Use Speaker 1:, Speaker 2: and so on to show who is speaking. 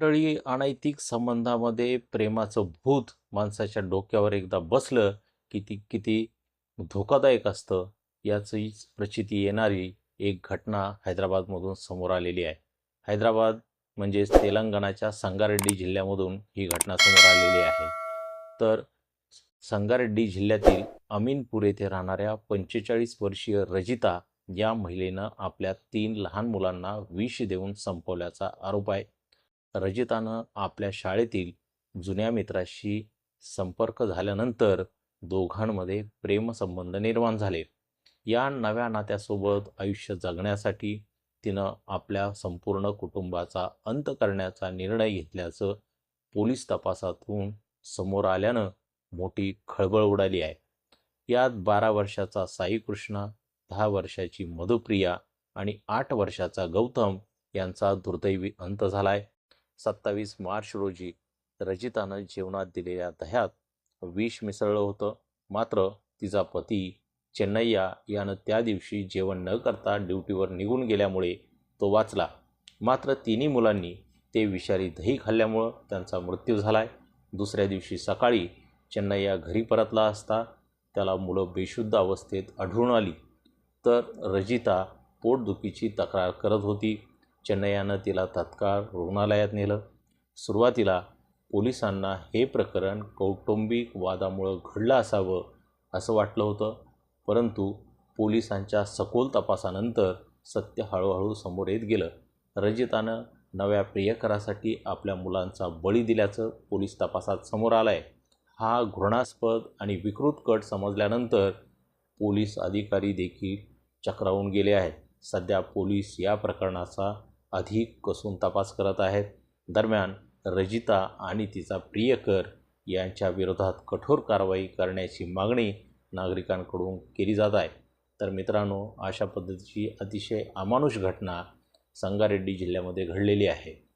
Speaker 1: मंडळी अनैतिक संबंधामध्ये प्रेमाचं भूत माणसाच्या डोक्यावर एकदा बसलं की ती किती धोकादायक असतं याचीच प्रचिती येणारी एक घटना हैदराबादमधून समोर आलेली आहे. हैदराबाद म्हणजेच तेलंगणाच्या संगारेड्डी जिल्ह्यामधून ही घटना समोर आलेली आहे. तर संगारेड्डी जिल्ह्यातील अमीनपूर येथे राहणाऱ्या पंचेचाळीस वर्षीय रजिता या महिलेनं आपल्या तीन लहान मुलांना विष देऊन संपवल्याचा आरोप आहे. रजितानं आपल्या शाळेतील जुन्या मित्राशी संपर्क झाल्यानंतर दोघांमध्ये प्रेमसंबंध निर्माण झाले. या नव्या नात्यासोबत आयुष्य जगण्यासाठी तिनं आपल्या संपूर्ण कुटुंबाचा अंत करण्याचा निर्णय घेतल्याचं पोलीस तपासातून समोर आल्यानं मोठी खळबळ उडाली आहे. यात बारा वर्षाचा साई कृष्णा दहा वर्षाची मधुप्रिया आणि आठ वर्षाचा गौतम यांचा दुर्दैवी अंत झाला आहे. सत्तावीस मार्च रोजी रजितानं जेवणात दिलेल्या दह्यात विष मिसळलं होतं. मात्र तिचा पती चेन्नय्या यानं त्या दिवशी जेवण न करता ड्युटीवर निघून गेल्यामुळे तो वाचला. मात्र तिन्ही मुलांनी ते विषारी दही खाल्ल्यामुळं त्यांचा मृत्यू झाला आहे दुसऱ्या दिवशी सकाळी चेन्नय्या घरी परतला असता त्याला मुलं बेशुद्ध अवस्थेत आढळून आली. तर रजिता पोटदुखीची तक्रार करत होती. चेन्नैयानं तिला तत्काळ रुग्णालयात नेलं. सुरुवातीला पोलिसांना हे प्रकरण कौटुंबिक वादामुळं घडलं असावं असं वाटलं होतं परंतु पोलिसांच्या सखोल तपासानंतर सत्य हळूहळू समोर येत गेलं. रजितानं नव्या प्रियकरासाठी आपल्या मुलांचा बळी दिल्याचं पोलीस तपासात समोर आलं आहे हा घृणास्पद आणि विकृत कट समजल्यानंतर पोलीस अधिकारी देखील चक्रावून गेले आहेत. सध्या पोलीस या प्रकरणाचा अधिक कसून तपास करत आहेत. दरम्यान रजिता आणि तिचा प्रियकर यांच्या विरोधात कठोर कारवाई करण्याची मागणी नागरिकांकडून केली जात आहे. तर मित्रांनो अशा पद्धतीची अतिशय अमानुष घटना संगारेड्डी जिल्ह्यामध्ये घडलेली आहे.